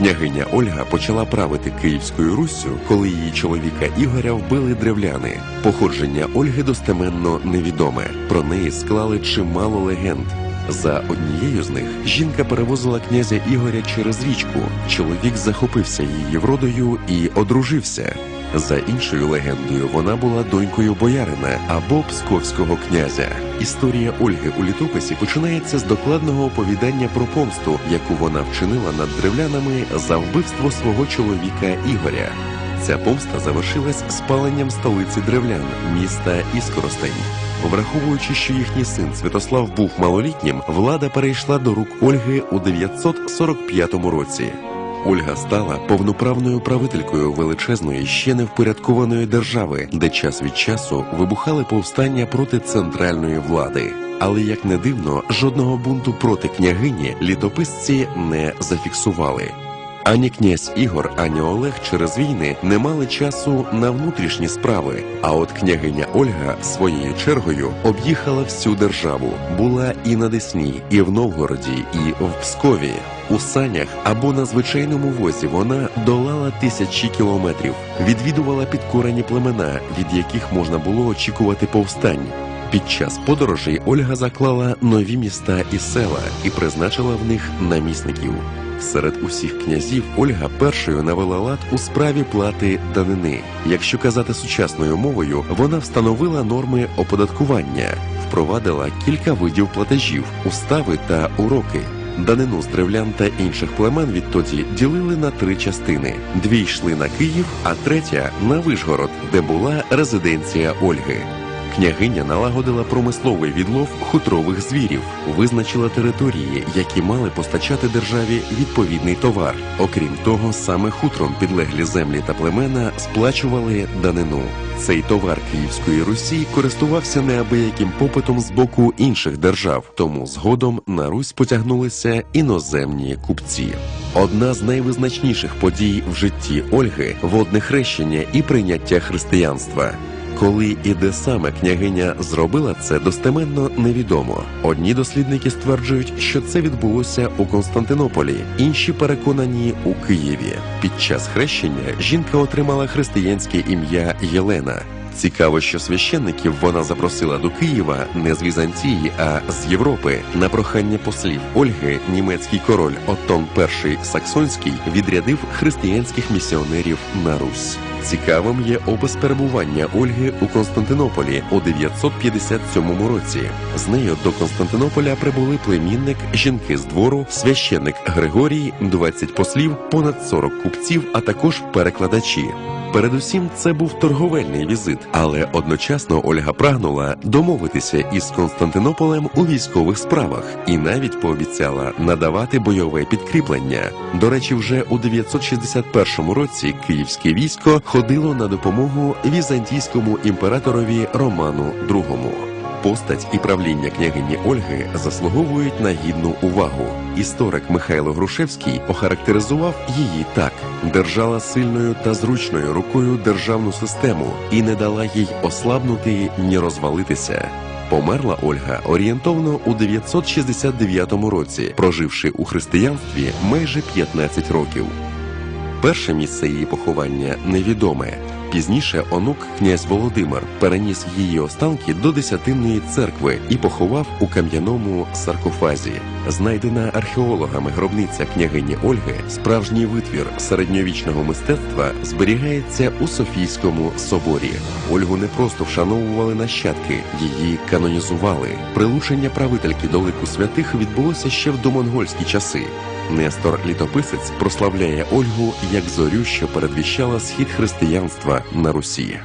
Княгиня Ольга почала правити Київською Руссю, коли її чоловіка Ігоря вбили древляни. Походження Ольги достеменно невідоме. Про неї склали чимало легенд. За однією з них жінка перевозила князя Ігоря через річку. Чоловік захопився її вродою і одружився. За іншою легендою, вона була донькою боярина або псковського князя. Історія Ольги у літописі починається з докладного оповідання про помсту, яку вона вчинила над древлянами за вбивство свого чоловіка Ігоря. Ця помста завершилась спаленням столиці древлян, міста Іскоростень. Враховуючи, що їхній син Святослав був малолітнім, влада перейшла до рук Ольги у 945 році. Ольга стала повноправною правителькою величезної ще не впорядкованої держави, де час від часу вибухали повстання проти центральної влади. Але як не дивно, жодного бунту проти княгині літописці не зафіксували. Ані князь Ігор, ані Олег через війни не мали часу на внутрішні справи. А от княгиня Ольга своєю чергою об'їхала всю державу. Була і на Десні, і в Новгороді, і в Пскові. У санях або на звичайному возі вона долала тисячі кілометрів, відвідувала підкорені племена, від яких можна було очікувати повстань. Під час подорожей Ольга заклала нові міста і села і призначила в них намісників. Серед усіх князів Ольга першою навела лад у справі плати данини. Якщо казати сучасною мовою, вона встановила норми оподаткування, впровадила кілька видів платежів, устави та уроки. Данину з древлян та інших племен відтоді ділили на три частини: дві йшли на Київ, а третя на Вишгород, де була резиденція Ольги. Княгиня налагодила промисловий відлов хутрових звірів, визначила території, які мали постачати державі відповідний товар. Окрім того, саме хутром підлеглі землі та племена сплачували данину. Цей товар Київської Русі користувався неабияким попитом з боку інших держав, тому згодом на Русь потягнулися іноземні купці. Одна з найвизначніших подій в житті Ольги водне хрещення і прийняття християнства. Коли і де саме княгиня зробила це, достеменно невідомо. Одні дослідники стверджують, що це відбулося у Константинополі, інші переконані у Києві. Під час хрещення жінка отримала християнське ім'я Єлена. Цікаво, що священників вона запросила до Києва не з Візантії, а з Європи. На прохання послів Ольги німецький король Оттон І Саксонський відрядив християнських місіонерів на Русь. Цікавим є опис перебування Ольги у Константинополі у 957 році. З нею до Константинополя прибули племінник, жінки з двору, священник Григорій, 20 послів, понад 40 купців, а також перекладачі. Передусім, це був торговельний візит, але одночасно Ольга прагнула домовитися із Константинополем у військових справах і навіть пообіцяла надавати бойове підкріплення. До речі, вже у 961 році київське військо ходило на допомогу візантійському імператорові Роману II. Постать і правління княгині Ольги заслуговують на гідну увагу. Історик Михайло Грушевський охарактеризував її так: держала сильною та зручною рукою державну систему і не дала їй ослабнути ні розвалитися. Померла Ольга орієнтовно у 969 році, проживши у християнстві майже 15 років. Перше місце її поховання невідоме. Пізніше онук князь Володимир переніс її останки до Десятинної церкви і поховав у кам'яному саркофазі. Знайдена археологами гробниця княгині Ольги, справжній витвір середньовічного мистецтва, зберігається у Софійському соборі. Ольгу не просто вшановували нащадки, її канонізували. Прилучення правительки до лику святих відбулося ще в домонгольські часи. Нестор Літописець прославляє Ольгу як зорю, що передвіщала схід християнства на Русі.